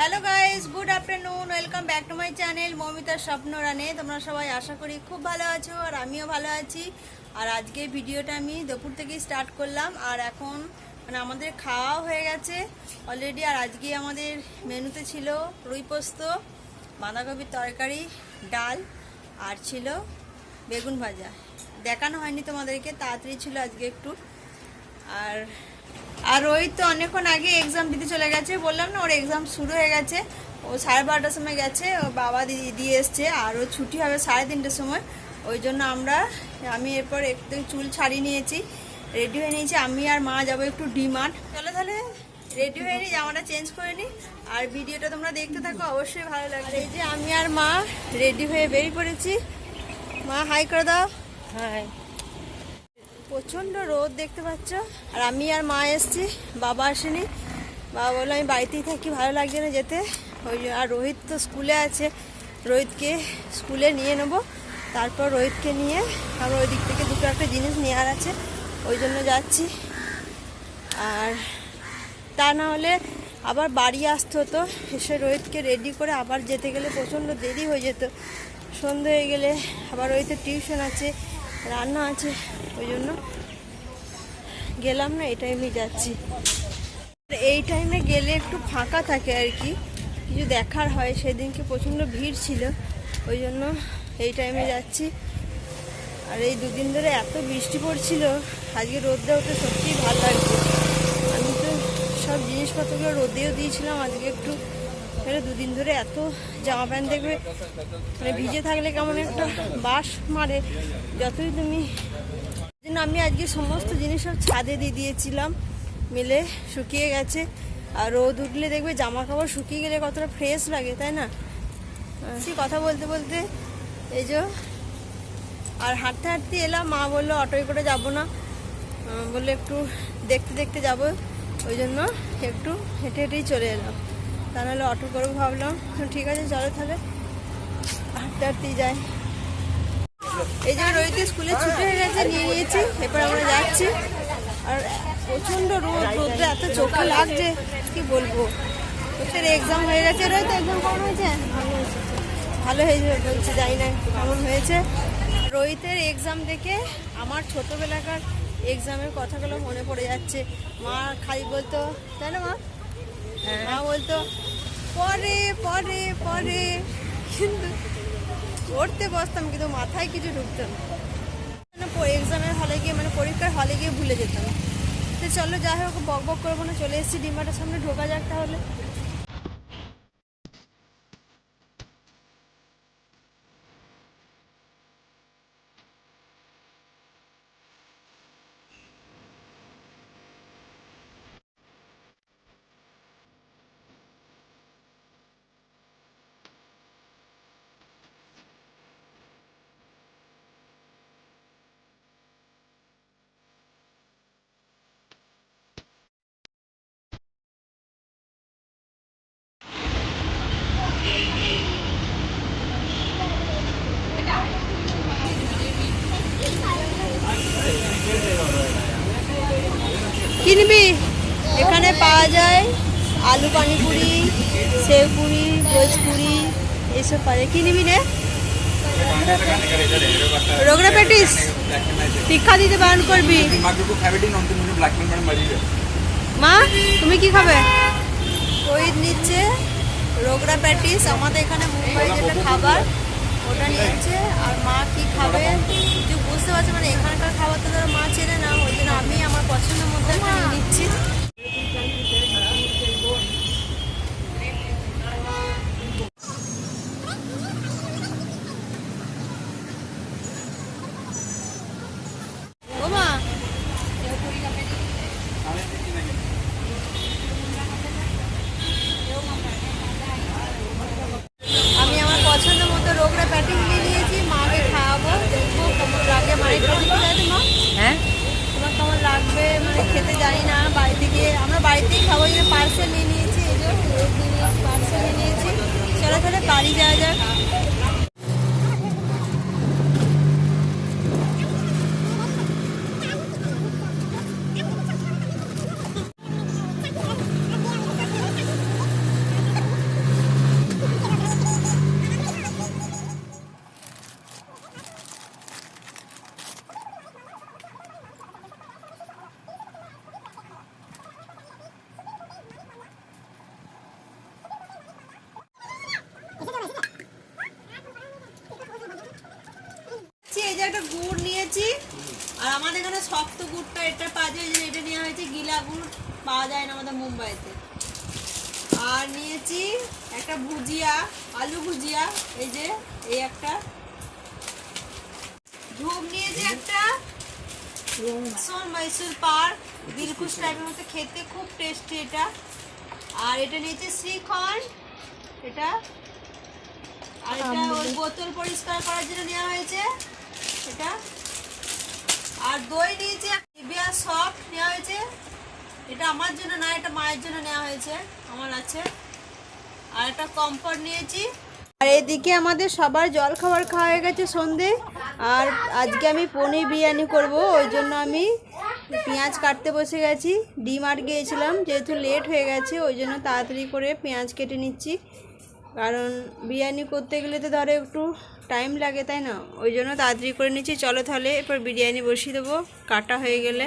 Hello guys good afternoon welcome back to my channel মমিতার স্বপ্ন রানে তোমরা সবাই আশা করি খুব ভালো আছো আর আমিও ভালো আছি। আর আজকে ভিডিওটা আমি দুপুর থেকেই স্টার্ট করলাম। আর এখন মানে আমাদের খাওয়াও হয়ে গেছে অলরেডি আর আজকে আমাদের মেনুতে ছিল রুই পোস্ত, বাঁধাকপির তরকারি, ডাল আর ছিল বেগুন ভাজা। দেখানো হয়নি তোমাদেরকে, তাড়াতাড়ি ছিল আজকে একটু। আর আর ওই তো অনেকক্ষণ আগে এক্সাম দিতে চলে গেছে, বললাম না ওর এক্সাম শুরু হয়ে গেছে। ও সাড়ে বারোটার সময় গেছে, ও বাবা দিদি দিয়ে এসছে, আর ও ছুটি হবে সাড়ে তিনটের সময়। ওই জন্য আমরা, আমি এরপর একটু চুল ছাড়িয়ে নিয়েছি রেডি হয়ে নিয়েছি। আমি আর মা যাব একটু ডিমার্ট চলো তাহলে রেডি হয়ে নিই জামাটা চেঞ্জ করে নিই আর ভিডিওটা তোমরা দেখতে থাকো, অবশ্যই ভালো লাগবে। এই যে আমি আর মা রেডি হয়ে বেরিয়ে পড়েছি। মা হাই করে দাও। হাই প্রচণ্ড রোদ দেখতে পাচ্ছ। আর আমি আর মা এসছি, বাবা আসেনি। বাবা বলল, আমি বাড়িতেই থাকি, ভালো লাগছে না যেতে। ওই আর রোহিত তো স্কুলে আছে। রোহিতকে স্কুলে নিয়ে নেব। তারপর রোহিতকে নিয়ে আবার ওই দিক থেকে দুটো একটা জিনিস নেওয়ার আছে। ওই জন্য যাচ্ছি। আর তা না হলে আবার বাড়ি আসতে হতো। এসে রোহিতকে রেডি করে আবার যেতে গেলে প্রচণ্ড দেরি হয়ে যেত। সন্ধে হয়ে গেলে আবার রোহিতের টিউশন আছে। রান্না আছে, ওই জন্য গেলাম না, এই টাইমে যাচ্ছি। এই টাইমে গেলে একটু ফাঁকা থাকে আর কি, কিছু দেখার হয়, সেদিনকে প্রচণ্ড ভিড় ছিল, ওই জন্য এই টাইমে যাচ্ছি। আর এই দুদিন ধরে এত বৃষ্টি পড়ছিল, আজকে রোদটা ওঠে সত্যিই ভালো লাগছে। আমি তো সব জিনিসপত্রগুলো রোদেও দিয়েছিলাম, আজকে একটু এবারে দুদিন ধরে এত জামা প্যান্ট দেখবে। মানে ভিজে থাকলে কেমন একটা বাস মারে। যতই তুমি জন্য আমি আজকে সমস্ত জিনিস সব ছাদে দিয়ে দিয়েছিলাম। মিলে শুকিয়ে গেছে। আর রোদ উঠলে দেখবে জামা কাপড় শুকিয়ে গেলে কতটা ফ্রেশ লাগে, তাই না? সে কথা বলতে বলতে এই যে আর হাঁটতে হাঁটতে এলাম। মা বলল, অটোয় করে যাব না। বলল, একটু দেখতে দেখতে যাব। ওই জন্য একটু হেঁটে হেঁটেই চলে এলাম। তা নাহলে অটো করব ভাবলাম ঠিক আছে, চলো তাহলে। হাঁটতে হাঁটতেই যাই এই যে রোহিত স্কুলে ছুটি হয়ে গেছে, নিয়ে নিয়েছি, এরপর আমরা যাচ্ছি। আর প্রচণ্ড রোদ রোদটা এত চোখে লাগছে, কি বলব? তোর এক্সাম হয়ে গেছে, রোহিত এক্সাম কেমন হয়েছে? ভালো হয়েছে বলছে, জানি না কেমন হয়েছে। রোহিতের এক্সাম দেখে আমার ছোটোবেলাকার এক্সামের কথাগুলো মনে পড়ে যাচ্ছে। মা খালি বলতো তাই না মা মা বলতো, পরে পরে পরে। কিন্তু পড়তে বসতাম, কিন্তু মাথায় কিছু ঢুকতো না। এক্সামের হলে গিয়ে মানে পরীক্ষার হলে গিয়ে ভুলে যেতাম। তো চলো, যাই হোক, বক বক করব না চলে এসেছি ডিমাটার সামনে ঢোকা যাক তাহলে কিনবি এখানে পাওয়া যায় আলু পানিপুরি সেউ পুরি ভোজ পুরি এইসব পাওয়া যায়। কী নিবি রে? রোগরা প্যাটিস শিক্ষা দিতে বারণ করবি। মা, তুমি কি খাবে? ওই নিচ্ছে রোগরা প্যাটিস আমাদের এখানে মুম্বাই যেটা খাবার, ওটা নিচ্ছে, আর মা কি খাবে? কিছু বুঝতে পারছে মানে এখানকার খাবার তো ধরো মা চেনে না, ওই জন্য আমি আমার পছন্দের মধ্যে নিচ্ছি। আর আমাদের এখানে শক্ত গুড়টা এটা পাওয়া যায় এটা নেওয়া হয়েছে গিলা গুড় পাওয়া যায় না আমাদের মুম্বাইতে। আর নিয়েছি একটা ভুজিয়া আলু ভুজিয়া এই যে এই একটা। ধূপ নিয়েছি একটা। সোন মৈসুর পার দিলকুশ টাইপের মতো খেতে খুব টেস্টি এটা। আর এটা নিয়েছে শ্রীখণ্ড এটা। আর এটা ওই বোতল পরিষ্কার করার জন্য নেওয়া হয়েছে এটা। আর দই নিয়েছে নিভিয়া সফট নেওয়া হয়েছে। এটা আমার জন্য না, এটা মায়ের জন্য নেওয়া হয়েছে, আমার আছে। আর একটা কমফর্ট নিয়েছি। আর এদিকে আমাদের সবার জল খাবার খাওয়া হয়ে গেছে সন্ধে। আর আজকে আমি পনির বিরিয়ানি করব, ওই জন্য আমি পেঁয়াজ কাটতে বসে গেছি। ডিমার্ট গিয়েছিলাম, যেহেতু লেট হয়ে গেছে, ওই জন্য তাড়াতাড়ি করে পেঁয়াজ কেটে নিচ্ছি। কারণ বিরিয়ানি করতে গেলে তো ধরো একটু টাইম লাগে, তাই না? ওই জন্য তাড়াতাড়ি করে নিচ্ছি। চলো তাহলে, এরপর বিরিয়ানি বসিয়ে দেবো। কাটা হয়ে গেলে।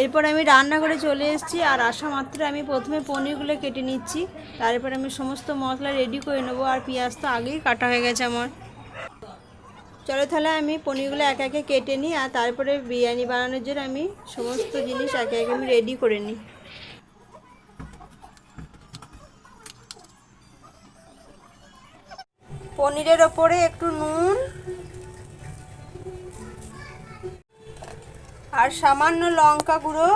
এরপর আমি রান্না করে চলে এসেছি, আর আসা মাত্র আমি প্রথমে পনিরগুলো কেটে নিচ্ছি। তারপর আমি সমস্ত মশলা রেডি করে নেব, আর পেঁয়াজ তো আগেই কাটা হয়ে গেছে আমার। চলো তাহলে আমি পনিরগুলো একে একে কেটে নিই, আর তারপরে বিরিয়ানি বানানোর জন্য আমি সমস্ত জিনিস একে একে আমি রেডি করে নিই। পনিরের ওপরে একটু নুন আর সামান্য লঙ্কা গুঁড়ো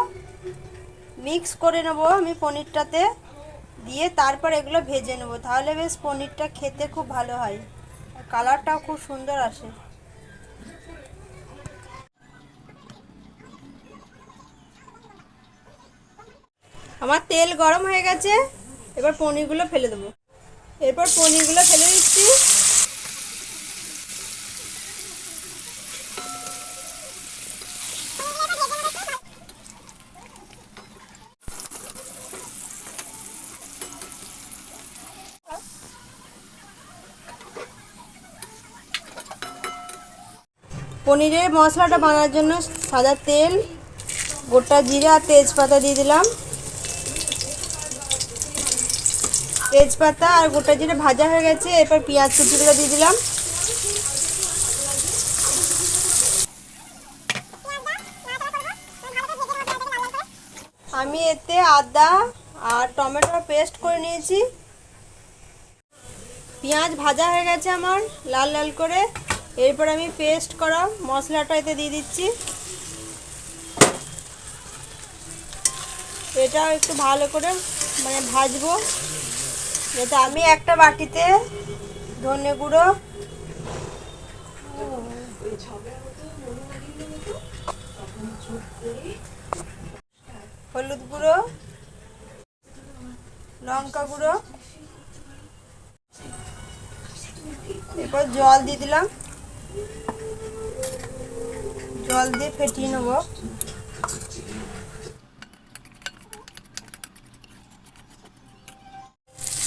মিক্স করে নেব আমি পনিরটাতে। দিয়ে তারপর এগুলো ভেজে নেব। তাহলে বেশ পনিরটা খেতে খুব ভালো হয়। কালারটাও খুব সুন্দর আসে। আমার তেল গরম হয়ে গেছে। এবার পনিরগুলো ফেলে দেবো। এরপর পনিরগুলো ফেলে দিচ্ছি। পনিরের মশলাটা বানানোর জন্য সাদা তেল, গোটা জিরা আর তেজপাতা দিয়ে দিলাম। তেজপাতা আর গোটা জিরে ভাজা হয়ে গেছে, এরপর পেঁয়াজ কুচিগুলো দিয়ে দিলাম। আমি এতে আদা আর টমেটোর পেস্ট করে নিয়েছি। পেঁয়াজ ভাজা হয়ে গেছে আমার, লাল লাল করে। এরপর আমি পেস্ট করা মশলাটা এতে দিয়ে দিচ্ছি। এটা একটু ভালো করে মানে ভাজবো। যাতে আমি একটা বাটিতে ধনে গুঁড়ো হলুদ গুঁড়ো, লঙ্কা গুঁড়ো, এরপর জল দিয়ে দিলাম। জল দিয়ে ফেটিয়ে নেব।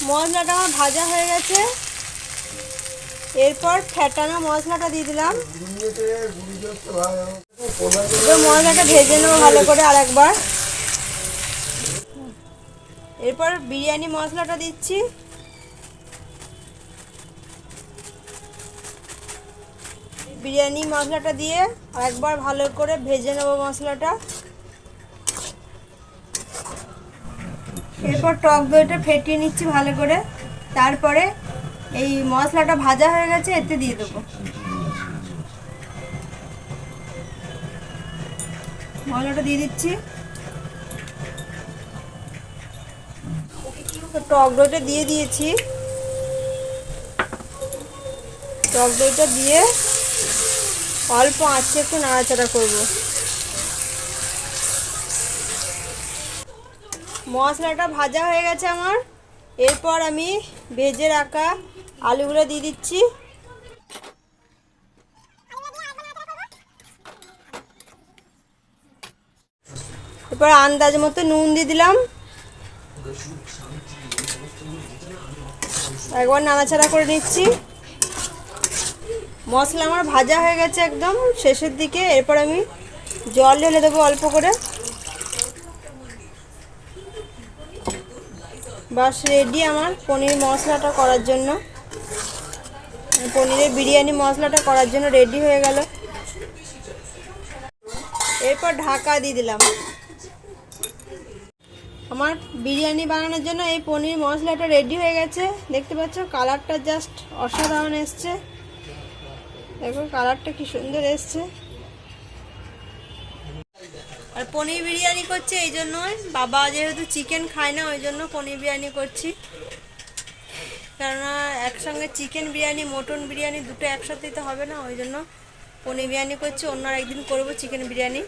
মশলাটা আমার ভাজা হয়ে গেছে। এরপর ফেটানো মশলাটা দিয়ে দিলাম। মশলাটা ভেজে নেব ভালো করে আর একবার। এরপর বিরিয়ানি মশলাটা দিচ্ছি। বিরিয়ানি মশলাটা দিয়ে একবার ভালো করে ভেজে নেব মশলাটা। এরপর টক দইটা ফেটিয়ে নিচ্ছি ভালো করে। তারপরে এই মশলাটা ভাজা হয়ে গেছে, এতে দিয়ে দেবো। মশলাটা দিয়ে দিচ্ছি। টক দইটা দিয়ে দিয়েছি। টক দইটা দিয়ে অল্প আঁচে একটু নাড়াচাড়া করব। মশলাটা ভাজা হয়ে গেছে আমার। এরপর আমি ভেজে রাখা আলুগুলো দিয়ে দিচ্ছি। এরপর আন্দাজ মতো নুন দিয়ে দিলাম। একবার নাড়াচাড়া করে নিচ্ছি। মশলা আমার ভাজা হয়ে গেছে একদম, শেষের দিকে। এরপর আমি জল ঢেলে দেবো অল্প করে। বাস রেডি আমার পনির মশলাটা করার জন্য। পনিরের বিরিয়ানি মশলাটা করার জন্য রেডি হয়ে গেল। এরপর ঢাকা দিয়ে দিলাম। আমার বিরিয়ানি বানানোর জন্য এই পনির মশলাটা রেডি হয়ে গেছে। দেখতে পাচ্ছ কালারটা জাস্ট অসাধারণ এসছে। দেখো কালারটা কি সুন্দর এসছে। আর পনির বিরিয়ানি করছে এই জন্যই। বাবা যেহেতু চিকেন খায় না, ওই জন্য পনির বিরিয়ানি করছি। কেননা একসঙ্গে চিকেন বিরিয়ানি মটন বিরিয়ানি দুটো একসাথেই তো হবে না, ওই জন্য পনির বিরিয়ানি করছি, অন্য একদিন করব চিকেন বিরিয়ানি।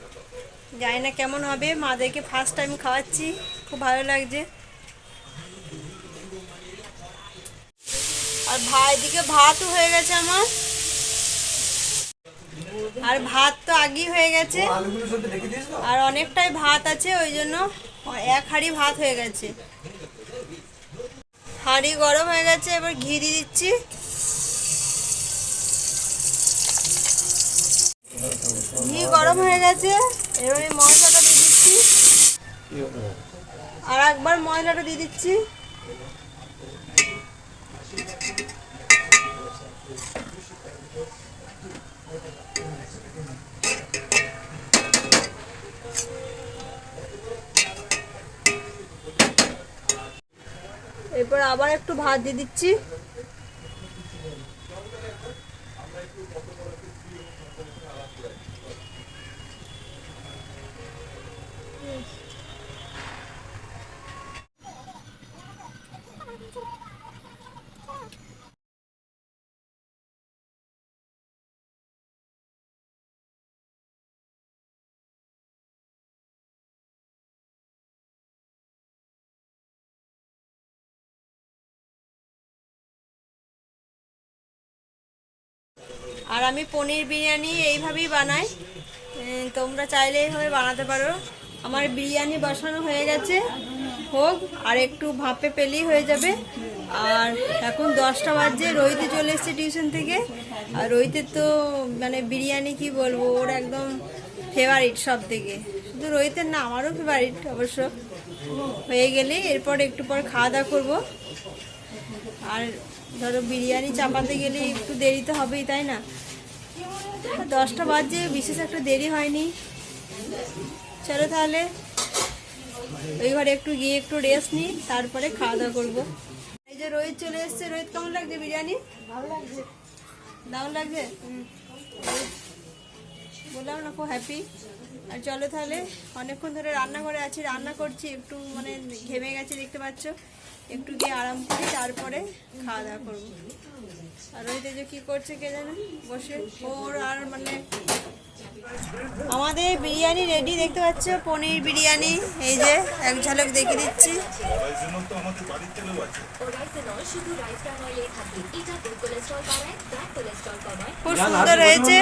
জানি না কেমন হবে, মাদেরকে ফার্স্ট টাইম খাওয়াচ্ছি, খুব ভালো লাগছে। আর ভাই দিকে ভাতও হয়ে গেছে আমার। আর ভাত তো আগেই হয়ে গেছে। আর অনেকটাই ভাত আছে ওই জন্য এক হাঁড়ি ভাত হয়ে গেছে। হাঁড়ি গরম হয়ে গেছে এবার ঘি দিয়ে দিচ্ছি। ঘি গরম হয়ে গেছে এবার এই মশলাটা দিয়ে দিচ্ছি। আর একবার মশলাটা দিয়ে দিচ্ছি। এরপর আবার একটু ভাত দিয়ে দিচ্ছি। আর আমি পনির বিরিয়ানি এইভাবেই বানাই। তোমরা চাইলে এইভাবে বানাতে পারো। আমার বিরিয়ানি বসানো হয়ে গেছে। হোক, আর একটু ভাপে পেলেই হয়ে যাবে। আর এখন দশটা বাজে, রোহিতে চলে এসছে টিউশন থেকে। আর রোহিতের তো মানে বিরিয়ানি কি বলব, ওর একদম ফেভারিট সব থেকে শুধু রোহিতের না, আমারও ফেভারিট অবশ্য। হয়ে গেলে এরপর একটু পর খাওয়া দাওয়া করব। আর ধরো বিরিয়ানি চাপাতে গেলে একটু দেরি তো হবেই তাই না? দশটা বাজে বিশেষ একটা দেরি হয়নি। চলো তাহলে ওই ঘরে একটু গিয়ে একটু রেস্ট নিই তারপরে খাওয়া দাওয়া করব। এই যে রোহিত চলে এসছে। রোহিত কেমন লাগছে বিরিয়ানি? ভালো লাগছে। দারুণ লাগছে? বললাম না খুব হ্যাপি আর চলো তাহলে অনেকক্ষণ ধরে রান্নাঘরে আছি। রান্না করছি একটু মানে ঘেমে গেছে দেখতে পাচ্ছ। একটু গিয়ে আরাম করি, তারপরে খাওয়া দাওয়া করব। আর ওই যে কি করছে কে জানে, বসে। ওর আর মানে আমাদের বিরিয়ানি রেডি দেখতে পাচ্ছ? পনির বিরিয়ানি, এই যে এক ঝলক দেখে দিচ্ছি। খুব সুন্দর হয়েছে।